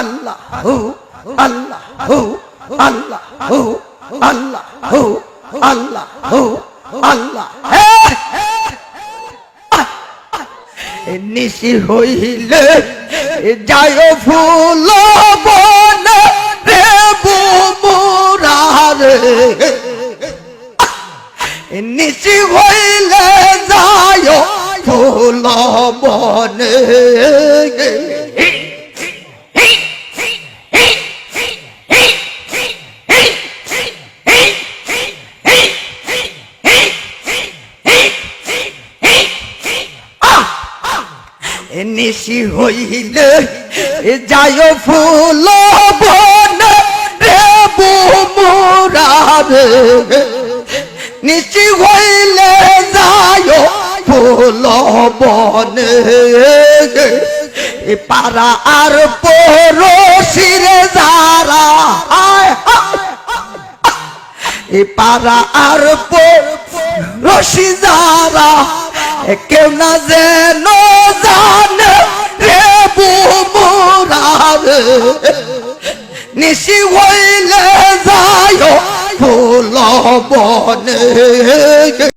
আল্লাহ আল্লাহ আল্লাহ আল্লাহ আল্লাহ আল্লাহ নিশি হইলে যায় ফুল বন রে বুমুরারে। নিশি হইলে যায় ফুল বনে। নিশি হইলে যায় ফুল বন রে বুমুরারে নিশি হইলে যায় ফুল বনে পাড়া আর পড়োশিরে যারা। এ পাড়া আর রশি যারা কেউ না যেন জানে নিশি হইলে যায় ফুল বনে